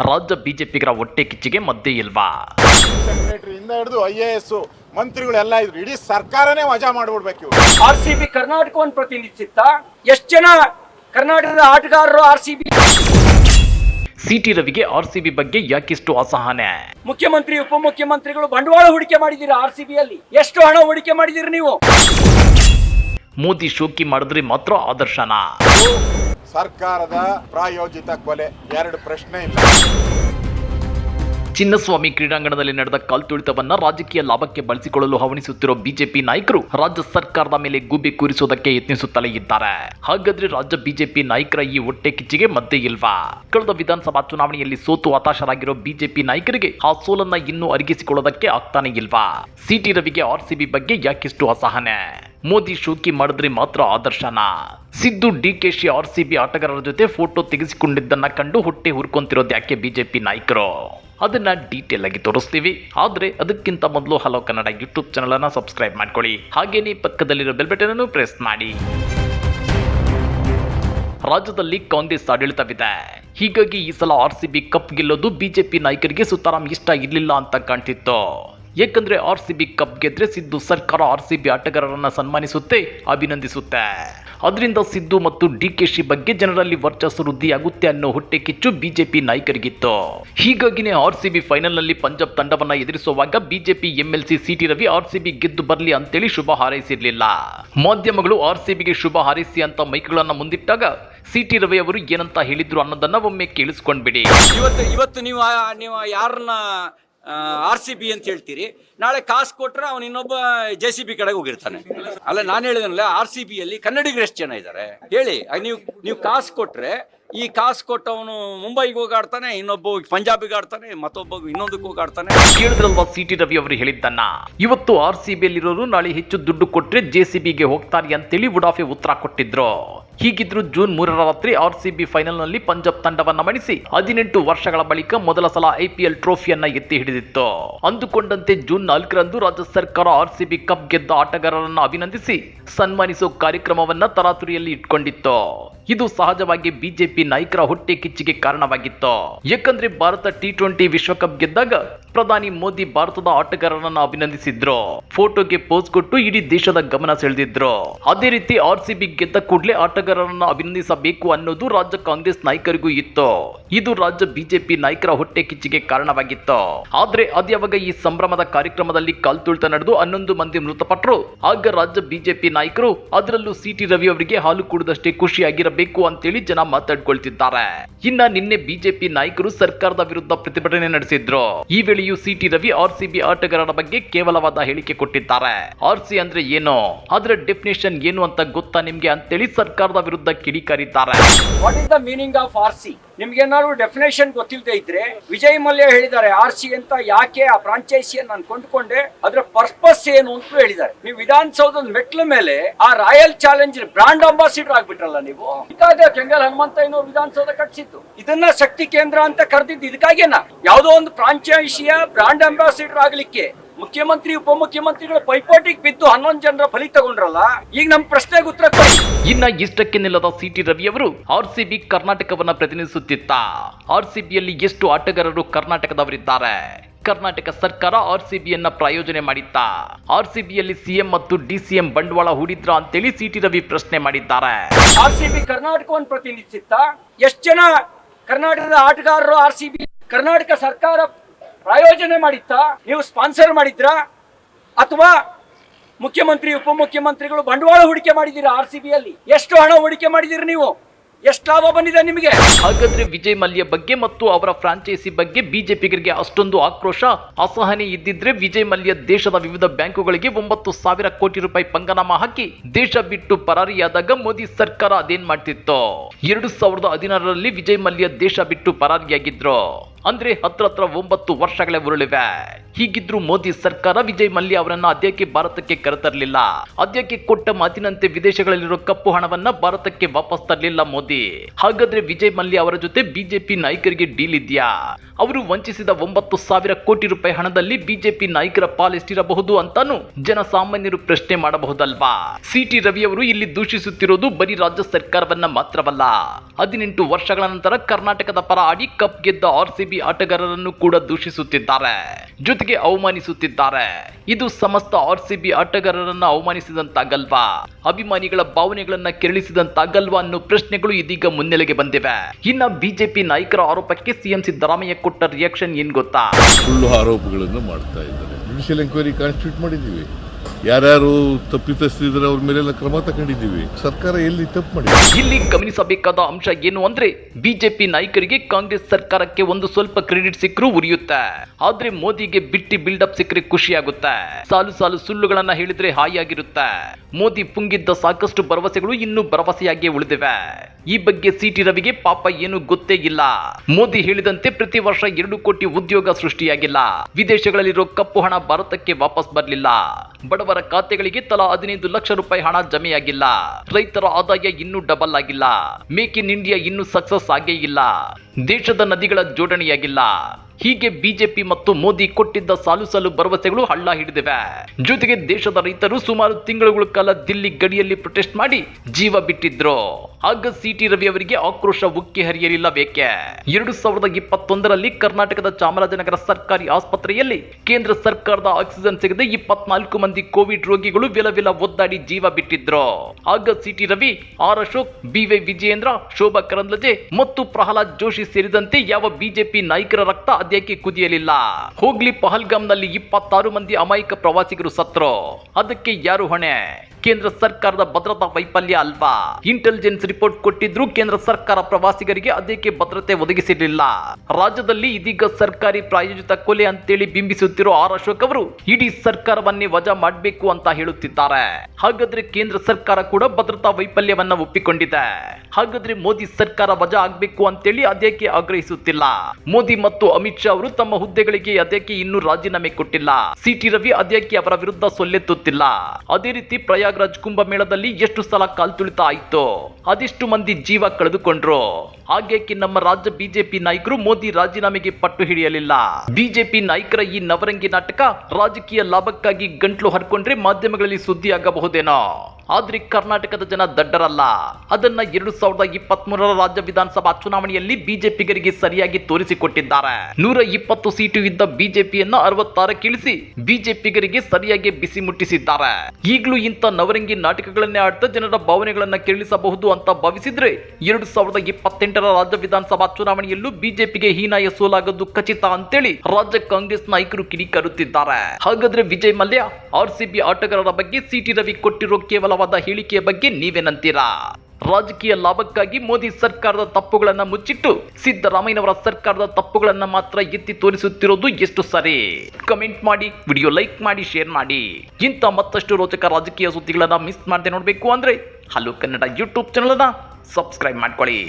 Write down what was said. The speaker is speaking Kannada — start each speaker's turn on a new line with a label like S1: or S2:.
S1: ರಾಜ್ಯ ಬಿಜೆಪಿಗರ ಹೊಟ್ಟೆ ಕಿಚ್ಚಿಗೆ ಮದ್ದೆ ಇಲ್ವಾ?
S2: ಸೆಕ್ರೆಟರಿಯಿಂದ ಹಿಡಿದು ಐ ಎ ಎಸ್ ಮಂತ್ರಿಗಳೆಲ್ಲ ಇದ್ರು. ಇಡೀ ಸರ್ಕಾರನೇ ವಜಾ ಮಾಡ್ಬಿಡ್ಬೇಕು ಇವ್ರು.
S3: ಆರ್ ಸಿ ಬಿ ಕರ್ನಾಟಕವನ್ನು ಪ್ರತಿನಿಧಿಸುತ್ತ? ಎಷ್ಟು ಜನ ಕರ್ನಾಟಕದ ಆಟಗಾರರು ಆರ್ ಸಿ ಬಿ
S1: ಸಿಟಿ ರವಿಗೆ ಆರ್ ಸಿ ಬಿ ಬಗ್ಗೆ ಯಾಕಿಷ್ಟು ಅಸಹನೆ?
S3: ಮುಖ್ಯಮಂತ್ರಿ ಉಪಮುಖ್ಯಮಂತ್ರಿಗಳು ಬಂಡವಾಳ ಹೂಡಿಕೆ ಮಾಡಿದ್ದೀರಾ ಆರ್ ಸಿ ಬಿ ಅಲ್ಲಿ? ಎಷ್ಟು ಹಣ ಹೂಡಿಕೆ ಮಾಡಿದ್ದೀರಿ ನೀವು?
S1: ಮೋದಿ ಶೋಕಿ ಮಾಡಿದ್ರೆ ಮಾತ್ರ ಆದರ್ಶನ.
S2: ಸರ್ಕಾರದ ಪ್ರಾಯೋಜಿತ ಕೊಲೆ. ಎರಡು ಪ್ರಶ್ನೆ ಇಲ್ಲ.
S1: ಚಿನ್ನಸ್ವಾಮಿ ಕ್ರೀಡಾಂಗಣದಲ್ಲಿ ನಡೆದ ಕಾಲ್ತುಳಿತವನ್ನ ರಾಜಕೀಯ ಲಾಭಕ್ಕೆ ಬಳಸಿಕೊಳ್ಳಲು ಹವಣಿಸುತ್ತಿರುವ ಬಿಜೆಪಿ ನಾಯಕರು ರಾಜ್ಯ ಸರ್ಕಾರದ ಮೇಲೆ ಗುಬ್ಬಿ ಕೂರಿಸುವುದಕ್ಕೆ ಯತ್ನಿಸುತ್ತಲೇ ಇದ್ದಾರೆ. ಹಾಗಾದ್ರೆ ರಾಜ್ಯ ಬಿಜೆಪಿ ನಾಯಕರ ಈ ಹೊಟ್ಟೆ ಕಿಚ್ಚಿಗೆ ಮದ್ದೆ ಇಲ್ವಾ? ಕಳೆದ ವಿಧಾನಸಭಾ ಚುನಾವಣೆಯಲ್ಲಿ ಸೋತು ಹತಾಶರಾಗಿರೋ ಬಿಜೆಪಿ ನಾಯಕರಿಗೆ ಆ ಸೋಲನ್ನ ಇನ್ನೂ ಅರಿಗಿಸಿಕೊಳ್ಳೋದಕ್ಕೆ ಆಗ್ತಾನೆ ಇಲ್ವಾ? ಸಿಟಿ ರವಿಗೆ ಆರ್ ಸಿ ಬಿ ಬಗ್ಗೆ ಯಾಕಿಷ್ಟು ಅಸಹನೆ? ಮೋದಿ ಶೋಕಿ ಮಾಡಿದ್ರೆ ಮಾತ್ರ ಆದರ್ಶನ? Siddu D K Shi R C B ಆಟಗಾರರ ಜೊತೆ ಫೋಟೋ ತೆಗೆಸಿಕೊಂಡಿದ್ದನ್ನ ಕಂಡು ಹೊಟ್ಟೆ ಹುರ್ಕೊಂತಿರೋದು ಯಾಕೆ ಬಿಜೆಪಿ ನಾಯಕರು? ಅದನ್ನ ಡೀಟೇಲ್ ಆಗಿ ತೋರಿಸ್ತೀವಿ. ಆದ್ರೆ ಅದಕ್ಕಿಂತ ಮೊದಲು ಹಲೋ ಕನ್ನಡ ಯೂಟ್ಯೂಬ್ ಚಾನಲ್ ಅನ್ನ ಸಬ್ಸ್ಕ್ರೈಬ್ ಮಾಡ್ಕೊಳ್ಳಿ. ಹಾಗೇನೇ ಪಕ್ಕದಲ್ಲಿರೋ ಬೆಲ್ ಬಟನ್ ಅನ್ನು ಪ್ರೆಸ್ ಮಾಡಿ. ರಾಜ್ಯದಲ್ಲಿ ಕಾಂಗ್ರೆಸ್ ಆಡಳಿತವಿದೆ. ಹೀಗಾಗಿ ಈ ಸಲ ಆರ್ ಸಿ ಬಿ ಕಪ್ ಗೆಲ್ಲೋದು ಬಿಜೆಪಿ ನಾಯಕರಿಗೆ ಸುತಾರಾಮ್ ಇಷ್ಟ ಇರಲಿಲ್ಲ ಅಂತ ಕಾಣ್ತಿತ್ತು. ಯಾಕಂದ್ರೆ ಆರ್ ಸಿ ಬಿ ಕಪ್ ಗೆದ್ರೆ ಸಿದ್ದು ಸರ್ಕಾರ ಆರ್ ಸಿ ಬಿ ಆಟಗಾರರನ್ನ ಸನ್ಮಾನಿಸುತ್ತೆ, ಅಭಿನಂದಿಸುತ್ತೆ. ಅದರಿಂದ ಸಿದ್ದು ಮತ್ತು ಡಿ ಕೆ ಶಿ ಬಗ್ಗೆ ಜನರಲ್ಲಿ ವರ್ಚಸ್ಸು ವೃದ್ಧಿಯಾಗುತ್ತೆ ಅನ್ನೋ ಹೊಟ್ಟೆ ಕಿಚ್ಚು ಬಿಜೆಪಿ ನಾಯಕರಿಗಿತ್ತು. ಹೀಗಾಗಿನೇ ಆರ್ ಸಿ ಬಿ ಫೈನಲ್ನಲ್ಲಿ ಪಂಜಾಬ್ ತಂಡವನ್ನ ಎದುರಿಸುವಾಗ BJP MLC CT Ravi R C B ಗೆದ್ದು ಬರಲಿ ಅಂತೇಳಿ ಶುಭ ಹಾರೈಸಿರ್ಲಿಲ್ಲ. ಮಾಧ್ಯಮಗಳು ಆರ್ ಸಿ ಬಿಗೆ ಶುಭ ಹಾರೈಸಿ ಅಂತ ಮೈಕ್ಗಳನ್ನು ಮುಂದಿಟ್ಟಾಗ ಸಿಟಿ ರವಿ ಅವರು ಏನಂತ ಹೇಳಿದ್ರು ಅನ್ನೋದನ್ನ ಒಮ್ಮೆ ಕೇಳಿಸ್ಕೊಂಡ್ಬಿಡಿ.
S3: ಇವತ್ತು ಇವತ್ತು ನೀವು ನೀವು ಯಾರನ್ನ ಆರ್ ಸಿ ಬಿ ಅಂತ ಹೇಳ್ತೀರಿ. ನಾಳೆ ಕಾಸು ಕೊಟ್ರೆ ಅವನು ಇನ್ನೊಬ್ಬ ಜೆ ಸಿ ಬಿ ಕಡೆಗೆ ಹೋಗಿರ್ತಾನೆ. ಅಲ್ಲ, ನಾನು ಹೇಳಿದನಲ್ಲ ಆರ್ ಸಿ ಬಿಯಲ್ಲಿ ಕನ್ನಡಿಗರು ಎಷ್ಟು ಜನ ಇದ್ದಾರೆ ಹೇಳಿ. ನೀವು ನೀವು ಕಾಸು ಕೊಟ್ರೆ ಈ ಕಾಸು ಕೊಟ್ಟವನು ಮುಂಬೈಗೆ ಹೋಗಾಡ್ತಾನೆ ಇನ್ನೊಬ್ಬ ಪಂಜಾಬಿಗೆ ಆಡ್ತಾನೆ, ಮತ್ತೊಬ್ಬ ಇನ್ನೊಂದಕ್ಕೆ ಹೋಗಾಡ್ತಾನೆ
S1: ಕೇಳಿದ್ರಲ್ವಾ ಸಿಟಿ ರವಿ ಅವರು ಹೇಳಿದ್ದನ್ನ? ಇವತ್ತು ಆರ್ ಸಿ ಬಿ ನಾಳೆ ಹೆಚ್ಚು ದುಡ್ಡು ಕೊಟ್ರೆ ಜೆ ಸಿ ಬಿಗೆ ಹೋಗ್ತಾರೆ ಅಂತೇಳಿ ಉಡಾಫೆ ಉತ್ತರ ಕೊಟ್ಟಿದ್ರು. ಹೀಗಿದ್ರು ಜೂನ್ ಮೂರರ ರಾತ್ರಿ ಆರ್ ಸಿ ಬಿ ಫೈನಲ್ನಲ್ಲಿ ಪಂಜಾಬ್ ತಂಡವನ್ನ ಮಣಿಸಿ ಹದಿನೆಂಟು ವರ್ಷಗಳ ಬಳಿಕ ಮೊದಲ ಸಲ ಐಪಿಎಲ್ ಟ್ರೋಫಿಯನ್ನ ಎತ್ತಿ ಹಿಡಿದಿತ್ತು. ಅಂದುಕೊಂಡಂತೆ ಜೂನ್ ನಾಲ್ಕರಂದು ರಾಜ್ಯ ಸರ್ಕಾರ ಆರ್ ಸಿ ಬಿ ಕಪ್ ಗೆದ್ದ ಆಟಗಾರರನ್ನು ಅಭಿನಂದಿಸಿ ಸನ್ಮಾನಿಸುವ ಕಾರ್ಯಕ್ರಮವನ್ನ ತರಾತುರಿಯಲ್ಲಿ ಇಟ್ಕೊಂಡಿತ್ತು. ಇದು ಸಹಜವಾಗಿ ಬಿಜೆಪಿ ನಾಯಕರ ಹೊಟ್ಟೆ ಕಿಚ್ಚಿಗೆ ಕಾರಣವಾಗಿತ್ತು. ಯಾಕಂದ್ರೆ ಭಾರತ ಟಿ ಟ್ವೆಂಟಿ ವಿಶ್ವಕಪ್ ಗೆದ್ದಾಗ ಪ್ರಧಾನಿ ಮೋದಿ ಭಾರತದ ಆಟಗಾರರನ್ನ ಅಭಿನಂದಿಸಿದ್ರು. ಫೋಟೋಗೆ ಪೋಸ್ ಕೊಟ್ಟು ಇಡೀ ದೇಶದ ಗಮನ ಸೆಳೆದಿದ್ರು. ಅದೇ ರೀತಿ ಆರ್ ಸಿ ಬಿ ಗೆದ್ದ ಕೂಡಲೇ ಆಟಗಾರರನ್ನ ಅಭಿನಂದಿಸಬೇಕು ಅನ್ನೋದು ರಾಜ್ಯ ಕಾಂಗ್ರೆಸ್ ನಾಯಕರಿಗೂ ಇತ್ತು. ಇದು ರಾಜ್ಯ ಬಿಜೆಪಿ ನಾಯಕರ ಹೊಟ್ಟೆ ಕಿಚ್ಚಿಗೆ ಕಾರಣವಾಗಿತ್ತು. ಆದ್ರೆ ಅದ್ಯಾವಾಗ ಈ ಸಂಭ್ರಮದ ಕಾರ್ಯಕ್ರಮದಲ್ಲಿ ಕಾಲ್ತುಳಿತ ನಡೆದು ಹನ್ನೊಂದು ಮಂದಿ ಮೃತಪಟ್ಟರು ಆಗ ರಾಜ್ಯ ಬಿಜೆಪಿ ನಾಯಕರು ಅದರಲ್ಲೂ ಸಿಟಿ ರವಿ ಅವರಿಗೆ ಹಾಲು ಕುಡಿದಷ್ಟೇ ಖುಷಿಯಾಗಿರಬೇಕು ಅಂತೇಳಿ ಜನ ಮಾತಾಡ್ಕೊಳ್ತಿದ್ದಾರೆ. ಇನ್ನ ನಿನ್ನೆ ಬಿಜೆಪಿ ನಾಯಕರು ಸರ್ಕಾರದ ವಿರುದ್ಧ ಪ್ರತಿಭಟನೆ ನಡೆಸಿದ್ರು. ಈ ವೇಳೆಯೂ CT Ravi R C B ಆಟಗಾರರ ಬಗ್ಗೆ ಕೇವಲವಾದ ಹೇಳಿಕೆ ಕೊಟ್ಟಿದ್ದಾರೆ. ಆರ್ ಸಿ ಅಂದ್ರೆ ಏನು? ಅದರ ಡೆಫಿನೇಷನ್ ಏನು ಅಂತ ಗೊತ್ತಾ ನಿಮ್ಗೆ ಅಂತೇಳಿ ಸರ್ಕಾರದ ವಿರುದ್ಧ ಕಿಡಿಕಾರಿದ್ದಾರೆ.
S3: What is the meaning of R C ನಿಮ್ಗೇನಾದ್ರು definition ಗೊತ್ತಿಲ್ಲದೆ ಇದ್ರೆ ವಿಜಯ್ ಮಲ್ಯ ಹೇಳಿದ್ದಾರೆ ಆರ್ ಸಿ ಅಂತ ಯಾಕೆ ಆ ಫ್ರಾಂಚೈಸಿಯನ್ನು ನಾನು ಕೊಂಡ್ಕೊಂಡೆ, ಅದರ ಪರ್ಪಸ್ ಏನು ಅಂತ ಹೇಳಿದ್ದಾರೆ. ನೀವು ವಿಧಾನಸೌಧದ ಮೆಟ್ಲ ಮೇಲೆ ಆ ರಾಯಲ್ ಚಾಲೆಂಜ್ ಬ್ರಾಂಡ್ ಅಂಬಾಸಿಡರ್ ಆಗ್ಬಿಟ್ರಲ್ಲ ನೀವು? ಇದಕ್ಕಾಗಿ ಕೆಂಗಲ್ ಹನುಮಂತ ಏನೋ ವಿಧಾನಸೌಧ ಕಟ್ಸಿತ್ತು ಇದನ್ನ ಶಕ್ತಿ ಕೇಂದ್ರ ಅಂತ ಕರೆದಿದ್ದು, ಇದಕ್ಕಾಗೇನ? ಯಾವುದೋ ಒಂದು ಫ್ರಾಂಚೈಸಿಯ ಬ್ರಾಂಡ್ ಅಂಬಾಸಿಡರ್ ಆಗ್ಲಿಕ್ಕೆ ಮುಖ್ಯಮಂತ್ರಿ ಉಪಮುಖ್ಯಮಂತ್ರಿಗಳ ಪೈಪೋಟಿಗೆ ಬಿದ್ದು ಹನ್ನೊಂದು ಜನರ ಫಲಿ ತಗೊಂಡ್ರಲ್ಲ? ಈಗ ನಮ್ ಪ್ರಶ್ನೆಗೆ ಉತ್ತರ
S1: ಇನ್ನ ಇಷ್ಟಕ್ಕೆ ನಿಲ್ಲದ C T Ravi R C B ಕರ್ನಾಟಕವನ್ನ ಪ್ರತಿನಿಧಿಸುತ್ತಿತ್ತ? ಆರ್ ಸಿ ಬಿಯಲ್ಲಿ ಎಷ್ಟು ಆಟಗಾರರು ಕರ್ನಾಟಕದವರಿದ್ದಾರೆ? ಕರ್ನಾಟಕ ಸರ್ಕಾರ ಆರ್ ಸಿ ಬಿಯನ್ನ ಪ್ರಾಯೋಜನೆ ಮಾಡಿತ್ತ? ಆರ್ ಸಿ ಬಿಯಲ್ಲಿ ಸಿಎಂ ಮತ್ತು ಡಿಸಿಎಂ ಬಂಡವಾಳ ಹೂಡಿದ್ರ ಅಂತೇಳಿ ಸಿಟಿ ರವಿ ಪ್ರಶ್ನೆ ಮಾಡಿದ್ದಾರೆ.
S3: ಆರ್ ಸಿ ಬಿ ಕರ್ನಾಟಕವನ್ನು ಪ್ರತಿನಿಧಿಸುತ್ತ? ಎಷ್ಟು ಜನ ಕರ್ನಾಟಕದ ಆಟಗಾರರು ಆರ್ ಸಿ ಬಿ? ಕರ್ನಾಟಕ ಸರ್ಕಾರ ಪ್ರಾಯೋಜನೆ ಮಾಡಿತ್ತ? ನೀವು ಸ್ಪಾನ್ಸರ್ ಮಾಡಿದ್ರಾ? ಅಥವಾ ಮುಖ್ಯಮಂತ್ರಿ, ಉಪಮುಖ್ಯಮಂತ್ರಿಗಳು ಬಂಡವಾಳ ಹೂಡಿಕೆ ಮಾಡಿದ್ದೀರಾ ಆರ್ ಸಿ ಎಷ್ಟು ಹಣ ಹೂಡಿಕೆ ಮಾಡಿದ್ದೀರಿ ನೀವು? ಎಷ್ಟು ಲಾಭ ಬಂದಿದೆ ನಿಮಗೆ?
S1: ಹಾಗಾದ್ರೆ ವಿಜಯ್ ಮಲ್ಯ ಬಗ್ಗೆ ಮತ್ತು ಅವರ ಫ್ರಾಂಚೈಸಿ ಬಗ್ಗೆ ಬಿಜೆಪಿಗರಿಗೆ ಅಷ್ಟೊಂದು ಆಕ್ರೋಶ, ಅಸಹನೆ ಇದ್ದಿದ್ರೆ ವಿಜಯ್ ಮಲ್ಯ ದೇಶದ ವಿವಿಧ ಬ್ಯಾಂಕುಗಳಿಗೆ ಒಂಬತ್ತು ಸಾವಿರ ಕೋಟಿ ರೂಪಾಯಿ ಪಂಗನಾಮ ಹಾಕಿ ದೇಶ ಬಿಟ್ಟು ಪರಾರಿಯಾದಾಗ ಮೋದಿ ಸರ್ಕಾರ ಅದೇನ್ ಮಾಡ್ತಿತ್ತು? ಎರಡು ಸಾವಿರದ ಹದಿನಾರರಲ್ಲಿ ವಿಜಯ್ ಮಲ್ಯ ದೇಶ ಬಿಟ್ಟು ಪರಾರಿಯಾಗಿದ್ರು. ಅಂದ್ರೆ ಹತ್ರ ಹತ್ರ ಒಂಬತ್ತು ವರ್ಷಗಳೇ ಉರುಳಿವೆ. ಹೀಗಿದ್ರು ಮೋದಿ ಸರ್ಕಾರ ವಿಜಯ್ ಮಲ್ಯ ಅವರನ್ನ ಅದ್ಯಕ್ಕೆ ಭಾರತಕ್ಕೆ ಕರೆತರಲಿಲ್ಲ. ಅದ್ಯಕ್ಕೆ ಕೊಟ್ಟ ಮಾತಿನಂತೆ ವಿದೇಶಗಳಲ್ಲಿರೋ ಕಪ್ಪು ಹಣವನ್ನ ಭಾರತಕ್ಕೆ ವಾಪಸ್ ತರಲಿಲ್ಲ ಮೋದಿ. ಹಾಗಾದ್ರೆ ವಿಜಯ್ ಮಲ್ಯ ಅವರ ಜೊತೆ ಬಿಜೆಪಿ ನಾಯಕರಿಗೆ ಡೀಲ್ ಇದೆಯಾ? ಅವರು ವಂಚಿಸಿದ ಒಂಬತ್ತು ಸಾವಿರ ಕೋಟಿ ರೂಪಾಯಿ ಹಣದಲ್ಲಿ ಬಿಜೆಪಿ ನಾಯಕರ ಪಾಲೆಷ್ಟಿರಬಹುದು ಅಂತಾನು ಜನಸಾಮಾನ್ಯರು ಪ್ರಶ್ನೆ ಮಾಡಬಹುದಲ್ವಾ? ಸಿಟಿ ರವಿ ಅವರು ಇಲ್ಲಿ ದೂಷಿಸುತ್ತಿರೋದು ಬರೀ ರಾಜ್ಯ ಸರ್ಕಾರವನ್ನ ಮಾತ್ರವಲ್ಲ. ಹದಿನೆಂಟು ವರ್ಷಗಳ ನಂತರ ಕರ್ನಾಟಕದ ಪರ ಆಡಿ ಕಪ್ ಗೆದ್ದ ಆರ್ ಬಿ ಆಟಗಾರರನ್ನು ಕೂಡ ದೂಷಿಸುತ್ತಿದ್ದಾರೆ. ಜೊತೆಗೆ ಅವಮಾನಿಸುತ್ತಿದ್ದಾರೆ. ಇದು ಸಮಸ್ತ ಆರ್ ಸಿ ಬಿ ಆಟಗಾರರನ್ನ ಅವಮಾನಿಸಿದಂತಾಗಲ್ವಾ? ಅಭಿಮಾನಿಗಳ ಭಾವನೆಗಳನ್ನ ಕೆರಳಿಸಿದಂತಾಗಲ್ವಾ ಅನ್ನೋ ಪ್ರಶ್ನೆಗಳು ಇದೀಗ ಮುನ್ನೆಲೆಗೆ ಬಂದಿವೆ. ಇನ್ನ ಬಿಜೆಪಿ ನಾಯಕರ ಆರೋಪಕ್ಕೆ ಸಿಎಂ ಸಿದ್ದರಾಮಯ್ಯ ಕೊಟ್ಟ ರಿಯಾಕ್ಷನ್ ಏನ್ ಗೊತ್ತಾ?
S4: ಸುಳ್ಳು ಆರೋಪಗಳನ್ನು ಮಾಡ್ತಾ ಇದ್ದಾರೆ. ಮಾಡಿದ್ದೀವಿ. ಯಾರ್ಯಾರು ತಪ್ಪಿತಸ್ಥಿದ್ರೆ ಅವ್ರ ಮೇಲೆಲ್ಲ ಕ್ರಮ ತಗೊಂಡಿದ್ದೀವಿ. ಸರ್ಕಾರ ಎಲ್ಲಿ ತಪ್ಪು ಮಾಡಿದೆ?
S1: ಇಲ್ಲಿ ಗಮನಿಸಬೇಕಾದ ಅಂಶ ಏನು ಅಂದ್ರೆ ಬಿಜೆಪಿ ನಾಯಕರಿಗೆ ಕಾಂಗ್ರೆಸ್ ಸರ್ಕಾರಕ್ಕೆ ಒಂದು ಸ್ವಲ್ಪ ಕ್ರೆಡಿಟ್ ಸಿಕ್ಕರೂ ಉರಿಯುತ್ತೆ. ಆದ್ರೆ ಮೋದಿಗೆ ಬಿಟ್ಟಿ ಬಿಲ್ಡಪ್ ಸಿಕ್ಕರೆ ಖುಷಿಯಾಗುತ್ತೆ. ಸಾಲು ಸಾಲು ಸುಳ್ಳುಗಳನ್ನ ಹೇಳಿದ್ರೆ ಹಾಯಾಗಿರುತ್ತೆ. ಮೋದಿ ಪುಂಗಿದ್ದ ಸಾಕಷ್ಟು ಭರವಸೆಗಳು ಇನ್ನೂ ಭರವಸೆಯಾಗಿ ಉಳಿದಿವೆ. ಈ ಬಗ್ಗೆ ಸಿಟಿ ರವಿಗೆ ಪಾಪ ಏನು ಗೊತ್ತೇ ಇಲ್ಲ. ಮೋದಿ ಹೇಳಿದಂತೆ ಪ್ರತಿ ವರ್ಷ ಎರಡು ಕೋಟಿ ಉದ್ಯೋಗ ಸೃಷ್ಟಿಯಾಗಿಲ್ಲ. ವಿದೇಶಗಳಲ್ಲಿರೋ ಕಪ್ಪು ಹಣ ಭಾರತಕ್ಕೆ ವಾಪಸ್ ಬರಲಿಲ್ಲ. ಬಡವರ ಖಾತೆಗಳಿಗೆ ತಲಾ ಹದಿನೈದು ಲಕ್ಷ ರೂಪಾಯಿ ಹಣ ಜಮೆಯಾಗಿಲ್ಲ. ರೈತರ ಆದಾಯ ಇನ್ನೂ ಡಬಲ್ ಆಗಿಲ್ಲ. ಮೇಕ್ ಇನ್ ಇಂಡಿಯಾ ಇನ್ನೂ ಸಕ್ಸಸ್ ಆಗೇ ಇಲ್ಲ. ದೇಶದ ನದಿಗಳ ಜೋಡಣೆಯಾಗಿಲ್ಲ. ಹೀಗೆ ಬಿಜೆಪಿ ಮತ್ತು ಮೋದಿ ಕೊಟ್ಟಿದ್ದ ಸಾಲು ಸಾಲು ಭರವಸೆಗಳು ಹಳ್ಳ ಹಿಡಿದಿವೆ. ಜೊತೆಗೆ ದೇಶದ ರೈತರು ಸುಮಾರು ತಿಂಗಳುಗಳ ಕಾಲ ದಿಲ್ಲಿ ಗಡಿಯಲ್ಲಿ ಪ್ರೊಟೆಸ್ಟ್ ಮಾಡಿ ಜೀವ ಬಿಟ್ಟಿದ್ರು. ಆಗ ಸಿಟಿ ರವಿ ಅವರಿಗೆ ಆಕ್ರೋಶ ಉಕ್ಕಿ ಹರಿಯಲಿಲ್ಲ ಬೇಕೆ ಎರಡು ಸಾವಿರದ ಇಪ್ಪತ್ತೊಂದರಲ್ಲಿ ಕರ್ನಾಟಕದ ಚಾಮರಾಜನಗರ ಸರ್ಕಾರಿ ಆಸ್ಪತ್ರೆಯಲ್ಲಿ ಕೇಂದ್ರ ಸರ್ಕಾರದ ಆಕ್ಸಿಜನ್ ಸಿಗದೆ ಇಪ್ಪತ್ನಾಲ್ಕು ಮಂದಿ ಕೋವಿಡ್ ರೋಗಿಗಳು ವಿಲವಿಲ ಒದ್ದಾಡಿ ಜೀವ ಬಿಟ್ಟಿದ್ರು. ಆಗ CT Ravi, R Ashok BY Vijayendra, Shobha Karandlaje ಮತ್ತು ಪ್ರಹ್ಲಾದ್ ಜೋಶಿ ಸೇರಿದಂತೆ ಯಾವ ಬಿಜೆಪಿ ನಾಯಕರ ರಕ್ತ ಅದ್ಯಾಕೆ ಕುದಿಯಲಿಲ್ಲ. ಹೋಗ್ಲಿ ಪಹಲ್ಗಾಮ್ನಲ್ಲಿ ಇಪ್ಪತ್ತಾರು ಮಂದಿ ಅಮಾಯಕ ಪ್ರವಾಸಿಗರು ಸತ್ರು. ಅದಕ್ಕೆ ಯಾರು ಹೊಣೆ? ಕೇಂದ್ರ ಸರ್ಕಾರದ ಭದ್ರತಾ ವೈಫಲ್ಯ ಅಲ್ವಾ? ಇಂಟೆಲಿಜೆನ್ಸ್ ರಿಪೋರ್ಟ್ ಕೊಟ್ಟಿದ್ರು ಕೇಂದ್ರ ಸರ್ಕಾರ ಪ್ರವಾಸಿಗರಿಗೆ ಅದಕ್ಕೆ ಭದ್ರತೆ ಒದಗಿಸಿರಲಿಲ್ಲ. ರಾಜ್ಯದಲ್ಲಿ ಇದೀಗ ಸರ್ಕಾರಿ ಪ್ರಾಯೋಜಿತ ಕೊಲೆ ಅಂತೇಳಿ ಬಿಂಬಿಸುತ್ತಿರೋ ಆರ್ ಅಶೋಕ್ ಅವರು ಇಡೀ ಸರ್ಕಾರವನ್ನೇ ವಜಾ ಮಾಡಬೇಕು ಅಂತ ಹೇಳುತ್ತಿದ್ದಾರೆ. ಹಾಗಾದ್ರೆ ಕೇಂದ್ರ ಸರ್ಕಾರ ಕೂಡ ಭದ್ರತಾ ವೈಫಲ್ಯವನ್ನ ಒಪ್ಪಿಕೊಂಡಿದೆ. ಹಾಗಾದ್ರೆ ಮೋದಿ ಸರ್ಕಾರ ವಜಾ ಆಗ್ಬೇಕು ಅಂತೇಳಿ ಅದಕ್ಕೆ ಆಗ್ರಹಿಸುತ್ತಿಲ್ಲ? ಮೋದಿ ಮತ್ತು ಅಮಿತ್ ಶಾ ಅವರು ತಮ್ಮ ಹುದ್ದೆಗಳಿಗೆ ಅದಕ್ಕೆ ಇನ್ನೂ ರಾಜೀನಾಮೆ ಕೊಟ್ಟಿಲ್ಲ? ಸಿಟಿ ರವಿ ಅದೇಕೆ ಅವರ ವಿರುದ್ಧ ಸೊಲ್ಲೆತ್ತುತ್ತಿಲ್ಲ? ಅದೇ ರೀತಿ ಪ್ರಯಾಗ್ರಾಜ್ ಕುಂಭಮೇಳದಲ್ಲಿ ಎಷ್ಟು ಸಲ ಕಾಲ್ತುಳಿತ ಆಯ್ತು? ಅದಿಷ್ಟು ಮಂದಿ ಜೀವ ಕಳೆದುಕೊಂಡ್ರು. ಹಾಗೇಕೆ ನಮ್ಮ ರಾಜ್ಯ ಬಿಜೆಪಿ ನಾಯಕರು ಮೋದಿ ರಾಜೀನಾಮೆಗೆ ಪಟ್ಟು ಹಿಡಿಯಲಿಲ್ಲ? ಬಿಜೆಪಿ ನಾಯಕರ ಈ ನವರಂಗಿ ನಾಟಕ ರಾಜಕೀಯ ಲಾಭಕ್ಕಾಗಿ ಗಂಟ್ಲು ಹರ್ಕೊಂಡ್ರೆ ಮಾಧ್ಯಮಗಳಲ್ಲಿ ಸುದ್ದಿ ಆಗಬಹುದೇನೋ ಆದ್ರೆ ಕರ್ನಾಟಕದ ಜನ ದಡ್ಡರಲ್ಲ. ಅದನ್ನ ಎರಡು ಸಾವಿರದ ಇಪ್ಪತ್ತ್ ಮೂರರ ರಾಜ್ಯ ವಿಧಾನಸಭಾ ಚುನಾವಣೆಯಲ್ಲಿ ಬಿಜೆಪಿಗರಿಗೆ ಸರಿಯಾಗಿ ತೋರಿಸಿಕೊಟ್ಟಿದ್ದಾರೆ. ನೂರ ಇಪ್ಪತ್ತು ಸೀಟು ಇದ್ದ ಬಿಜೆಪಿಯನ್ನ ಅರವತ್ತಾರಕ್ಕೆ ಇಳಿಸಿ ಬಿಜೆಪಿಗರಿಗೆ ಸರಿಯಾಗಿ ಬಿಸಿ ಮುಟ್ಟಿಸಿದ್ದಾರೆ. ಈಗಲೂ ಇಂಥ ನವರಂಗಿ ನಾಟಕಗಳನ್ನೇ ಆಡ್ತಾ ಜನರ ಭಾವನೆಗಳನ್ನ ಕೆರಳಿಸಬಹುದು ಅಂತ ಭಾವಿಸಿದ್ರೆ ಎರಡು ಸಾವಿರದ ಇಪ್ಪತ್ತೆಂಟರ ರಾಜ್ಯ ವಿಧಾನಸಭಾ ಚುನಾವಣೆಯಲ್ಲೂ ಬಿಜೆಪಿಗೆ ಹೀನಾಯ ಸೋಲಾಗದ್ದು ಖಚಿತ ಅಂತೇಳಿ ರಾಜ್ಯ ಕಾಂಗ್ರೆಸ್ ನಾಯಕರು ಕಿಡಿಕಾರುತ್ತಿದ್ದಾರೆ. ಹಾಗಾದ್ರೆ ವಿಜಯ್ ಮಲ್ಯ, ಆರ್ ಸಿಬಿ ಆಟಗಾರರ ಬಗ್ಗೆ ಸಿಟಿ ರವಿ ಕೊಟ್ಟಿರೋ ಕೇವಲವಾದ ಹೇಳಿಕೆಯ ಬಗ್ಗೆ ನೀವೇನಂತೀರಾ? ರಾಜಕೀಯ ಲಾಭಕ್ಕಾಗಿ ಮೋದಿ ಸರ್ಕಾರದ ತಪ್ಪುಗಳನ್ನ ಮುಚ್ಚಿಟ್ಟು ಸಿದ್ದರಾಮಯ್ಯನವರ ಸರ್ಕಾರದ ತಪ್ಪುಗಳನ್ನ ಮಾತ್ರ ಎತ್ತಿ ತೋರಿಸುತ್ತಿರೋದು ಎಷ್ಟು ಸರಿ? ಕಮೆಂಟ್ ಮಾಡಿ, ವಿಡಿಯೋ ಲೈಕ್ ಮಾಡಿ, ಶೇರ್ ಮಾಡಿ. ಇಂಥ ಮತ್ತಷ್ಟು ರೋಚಕ ರಾಜಕೀಯ ಸುದ್ದಿಗಳನ್ನ ಮಿಸ್ ಮಾಡದೆ ನೋಡಬೇಕು ಅಂದ್ರೆ ಹಲೋ ಕನ್ನಡ ಯೂಟ್ಯೂಬ್ ಚಾನಲನ್ನು ಸಬ್ಸ್ಕ್ರೈಬ್ ಮಾಡ್ಕೊಳ್ಳಿ.